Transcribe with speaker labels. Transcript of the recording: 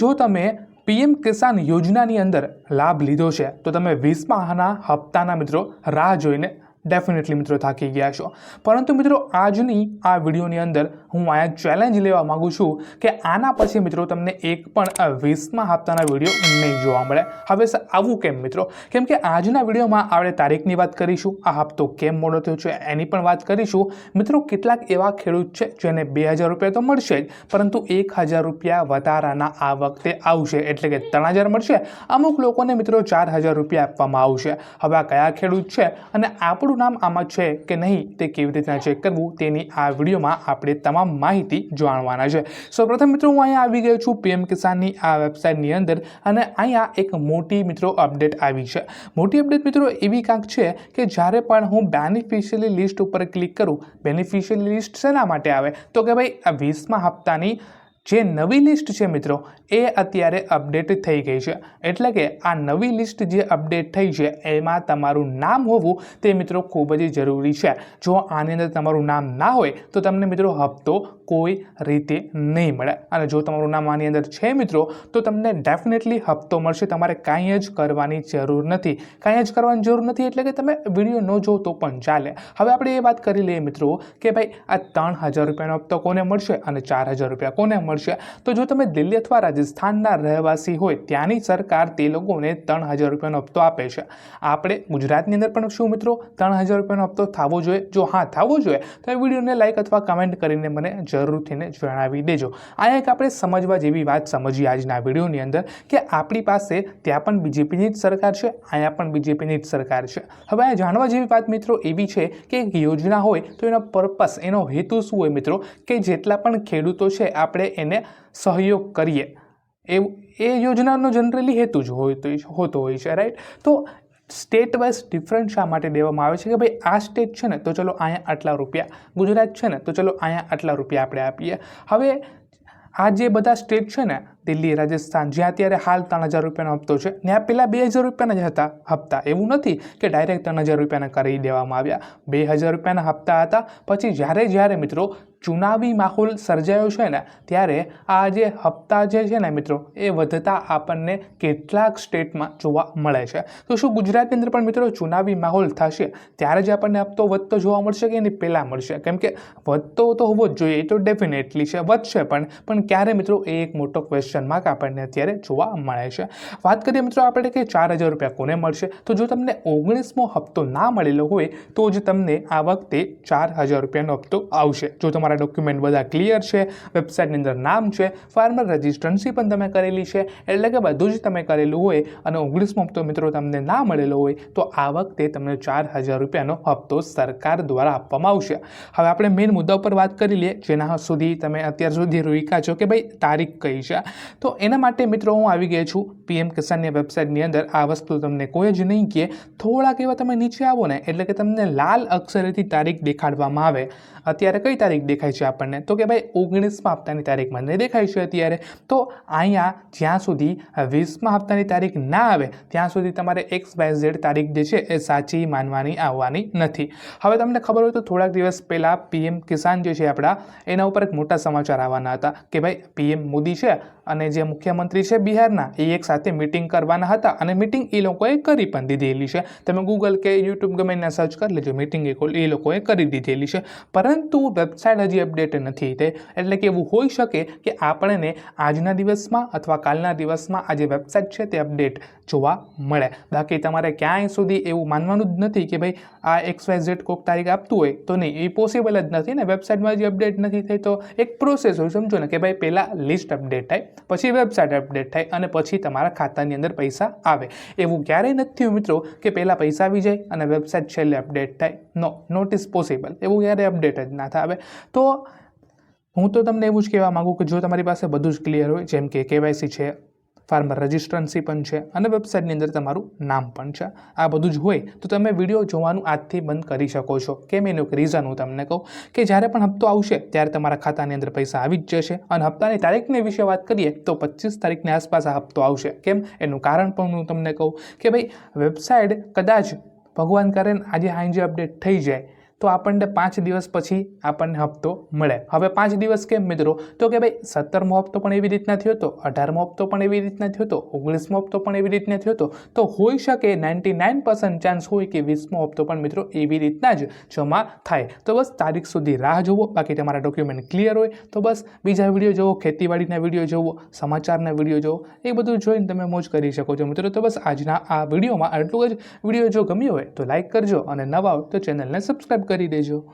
Speaker 1: જો તમે પીએમ કિસાન યોજનાની અંદર લાભ લીધો છે, તો તમે વીસમાના હપ્તાના મિત્રો રાહ જોઈને ડેફિનેટલી મિત્રો થાકી ગયા છો. પરંતુ મિત્રો આજની આ વિડીયોની અંદર હું અહીંયા ચેલેન્જ લેવા માગું છું કે આના પછી મિત્રો તમને એક પણ વીસમા હપ્તાના વીડિયો નહીં જોવા મળે. હવે આવું કેમ મિત્રો? કેમ કે આજના વિડીયોમાં આપણે તારીખની વાત કરીશું, આ હપ્તો કેમ મોડો થયો છે એની પણ વાત કરીશું. મિત્રો કેટલાક એવા ખેડૂત છે જેને બે હજાર રૂપિયા તો મળશે જ, પરંતુ એક હજાર રૂપિયા વધારાના આ વખતે આવશે. એટલે કે ત્રણ હજાર મળશે. અમુક લોકોને મિત્રો ચાર હજાર રૂપિયા આપવામાં આવશે. હવે આ કયા ખેડૂત છે? અને આપણું નામ આમાં છે કે નહીં તે કેવી રીતના ચેક કરવું તેની આ વિડીયોમાં આપણે તમામ માહિતી જાણવાના છે. સૌપ્રથમ મિત્રો હું અહીંયા આવી ગયો છું પીએમ કિસાનની આ વેબસાઇટની અંદર અને અહીંયા એક મોટી મિત્રો અપડેટ આવી છે. મોટી અપડેટ મિત્રો એવી કાંક છે કે જ્યારે પણ હું બેનિફિશિયલી લિસ્ટ ઉપર ક્લિક કરું બેનિફિશિયલી લિસ્ટ શેના માટે આવે? તો કે ભાઈ, આ વીસમા હપ્તાની જે નવી લિસ્ટ છે મિત્રો, એ અત્યારે અપડેટ થઈ ગઈ છે. એટલે કે આ નવી લિસ્ટ જે અપડેટ થઈ છે, એમાં તમારું નામ હોવું તે મિત્રો ખૂબ જ જરૂરી છે. જો આની અંદર તમારું નામ ના હોય, તો તમને મિત્રો હપ્તો કોઈ રીતે નહીં મળે. અને જો તમારું નામ આની અંદર છે મિત્રો, તો તમને ડેફિનેટલી હપ્તો મળશે. તમારે કાંઈ જ કરવાની જરૂર નથી. કાંઈ જ કરવાની જરૂર નથી એટલે કે તમે વીડિયો ન જો તો પણ ચાલે. હવે આપણે એ વાત કરી લઈએ મિત્રો કે ભાઈ, આ ત્રણ હજાર રૂપિયાનો હપ્તો કોને મળશે અને ચાર હજાર રૂપિયા કોને મળશે? તો જો તમે દિલ્હી અથવા રાજસ્થાનના રહેવાસી હોય, ત્યાંની સરકાર તે લોકોને ત્રણ હજાર રૂપિયાનો હપ્તો આપે છે. આપણે ગુજરાતની અંદર પણ શું મિત્રો? ત્રણ હજાર રૂપિયાનો હપ્તો થવો જોઈએ? જો હા, થવો જોઈએ, તો એ વિડીયોને લાઈક અથવા કમેન્ટ કરીને મને જરૂરથીને જણાવી દેજો. આ એક આપણે સમજવા જેવી વાત સમજીએ આજના વિડીયોની અંદર કે આપણી પાસે ત્યાં પણ બીજેપીની જ સરકાર છે, અહીંયા પણ બીજેપીની જ સરકાર છે. હવે આ જાણવા જેવી વાત મિત્રો એવી છે કે એક યોજના હોય, તો એનો પર્પસ એનો હેતુ શું હોય મિત્રો? કે જેટલા પણ ખેડૂતો છે, આપણે એને સહયોગ કરીએ. એવું, એ યોજનાનો જનરલી હેતુ જ હોય હોતો હોય છે રાઈટ તો સ્ટેટ વાઇઝ ડિફરન્ટ શા માટે દેવામાં આવે છે કે ભાઈ આ સ્ટેટ છે ને, તો ચલો અહીંયા આટલા રૂપિયા, ગુજરાત છે ને, તો ચલો અહીંયા આટલા રૂપિયા આપણે આપીએ. હવે આ જે બધા સ્ટેટ છે ને દિલ્હી, રાજસ્થાન, જ્યાં અત્યારે હાલ ત્રણ હજાર રૂપિયાનો હપ્તો છે ત્યાં પહેલાં બે હજાર રૂપિયાના જ હતા હપ્તા. એવું નથી કે ડાયરેક્ટ ત્રણ હજાર રૂપિયાના કરી દેવામાં આવ્યા. બે હજાર રૂપિયાના હપ્તા હતા, પછી જ્યારે જ્યારે મિત્રો ચુનાવી માહોલ સર્જાયો છે ને, ત્યારે આ જે હપ્તા જે છે ને મિત્રો, એ વધતા આપણને કેટલાક સ્ટેટમાં જોવા મળે છે. તો શું ગુજરાતની અંદર પણ મિત્રો ચુનાવી માહોલ થશે, ત્યારે જ આપણને હપ્તો વધતો જોવા મળશે કે એની પહેલાં મળશે? કેમ કે વધતો તો હોવો જ જોઈએ, એ તો ડેફિનેટલી છે, વધશે પણ. પણ ક્યારે મિત્રો, એ એક મોટો ક્વેશ્ચન માર્ક આપણને અત્યારે જોવા મળે છે. વાત કરીએ મિત્રો આપણે કે ચાર હજાર રૂપિયા કોને મળશે? તો જો તમને ઓગણીસમો હપ્તો ના મળેલો હોય, તો જ તમને આ વખતે ચાર હજાર રૂપિયાનો હપ્તો આવશે. જો તમારા ડોક્યુમેન્ટ બધા ક્લિયર છે, વેબસાઇટની અંદર નામ છે, ફાર્મર રજિસ્ટ્રન્સી પણ તમે કરેલી છે, એટલે કે બધું જ તમે કરેલું હોય અને ઓગણીસમો હપ્તો મિત્રો તમને ના મળેલો હોય, તો આ વખતે તમને ચાર હજાર રૂપિયાનો હપ્તો સરકાર દ્વારા આપવામાં આવશે. હવે આપણે મેઇન મુદ્દા ઉપર વાત કરી લઈએ, જેના સુધી તમે અત્યાર સુધી રોઈકા છો કે ભાઈ તારીખ કઈ છે? તો એના માટે મિત્રો હું આવી ગયો છું. પીએમ કિસાનની વેબસાઇટની અંદર આ વસ્તુ તમને કોઈ જ નહીં કે થોડાક એવા તમે નીચે આવો ને, એટલે કે તમને લાલ અક્ષરેથી તારીખ દેખાડવામાં આવે. અત્યારે કઈ તારીખ દેખાય છે આપણને? તો કે ભાઈ, ઓગણીસમાં હપ્તાની તારીખ મને દેખાય છે અત્યારે. તો અહીંયા જ્યાં સુધી વીસમાં હપ્તાની તારીખ ના આવે, ત્યાં સુધી તમારે એક્સ, વાય, ઝેડ તારીખ જે છે એ સાચી માનવાની, આવવાની નથી. હવે તમને ખબર હોય તો થોડાક દિવસ પહેલાં પીએમ કિસાન જે છે આપણા, એના ઉપર એક મોટા સમાચાર આવવાના હતા કે ભાઈ, પીએમ મોદી છે અને જે મુખ્યમંત્રી છે બિહારના, એ એક સાથે મિટિંગ કરવાના હતા અને મિટિંગ એ લોકોએ કરી પણ દીધેલી છે. તમે ગૂગલ કે યુટ્યુબ ગમે એને સર્ચ કરી લેજો મિટિંગ એ લોકોએ કરી દીધેલી છે. પરંતુ વેબસાઇટ હજી અપડેટ નથી થઈ એટલે કે એવું હોઈ શકે કે આપણને આજના દિવસમાં અથવા કાલના દિવસમાં આ જે વેબસાઇટ છે તે અપડેટ જોવા મળે. બાકી તમારે ક્યાંય સુધી એવું માનવાનું જ નથી કે ભાઈ, આ એક્સ વાય ઝેડ કોઈક તારીખ આપતું હોય તો નહીં. એ પોસિબલ જ નથી ને વેબસાઇટમાં જે અપડેટ નથી થઈ તો એક પ્રોસેસ હોય, સમજો ને, કે ભાઈ પહેલાં લિસ્ટ અપડેટ થાય. પછી વેબસાઇટ અપડેટ થાય અને પછી તમારા ખાતાની અંદર પૈસા આવે. એવું ક્યારેય નથી થયું મિત્રો કે પહેલાં પૈસા આવી જાય અને વેબસાઇટ છેલ્લે અપડેટ થાય. નો નોટ ઇઝ પોસિબલ એવું ક્યારેય અપડેટ જ ના થાય તો હું તો તમને એવું જ કહેવા માગું કે જો તમારી પાસે બધું જ ક્લિયર હોય, જેમ કે કેવાયસી છે ફાર્મર રજિસ્ટ્રન્સી પણ છે અને વેબસાઇટની અંદર તમારું નામ પણ છે. આ બધું જ હોય તો તમે વીડિયો જોવાનું આજથી બંધ કરી શકો છો. કેમ એનું એક રીઝન હું તમને કહું કે જ્યારે પણ હપ્તો આવશે ત્યારે તમારા ખાતાની અંદર પૈસા આવી જ જશે અને હપ્તાની તારીખની વિશે વાત કરીએ તો પચીસ તારીખની આસપાસ આ હપ્તો આવશે. કેમ? એનું કારણ પણ હું તમને કહું કે ભાઈ, વેબસાઇટ કદાચ ભગવાન કરે આજે હાંજે અપડેટ થઈ જાય. તો આપણને પાંચ દિવસ પછી આપણને હપ્તો મળે. હવે પાંચ દિવસ કેમ મિત્રો? તો કે ભાઈ, સત્તરમો હપ્તો પણ એવી રીતના થયો હતો અઢારમો હપ્તો પણ એવી રીતના થયો હતો ઓગણીસમો હપ્તો પણ એવી રીતના થયો હતો તો હોઈ શકે નાઇન્ટી નાઇન પર્સન્ટ ચાન્સ હોય કે વીસમો હપ્તો પણ મિત્રો એવી રીતના જ જમા થાય. તો બસ તારીખ સુધી રાહ જોવો બાકી તમારા ડોક્યુમેન્ટ ક્લિયર હોય, તો બસ બીજા વીડિયો જોવો ખેતીવાડીના વીડિયો જોવો સમાચારના વીડિયો જોવો એ બધું જોઈને તમે મોજ કરી શકો છો મિત્રો. તો બસ આજના આ વિડીયોમાં આટલું જ. વીડિયો જો ગમ્યો હોય તો લાઇક કરજો અને નવા હોય તો ચેનલને સબસ્ક્રાઈબ કરી દેજો.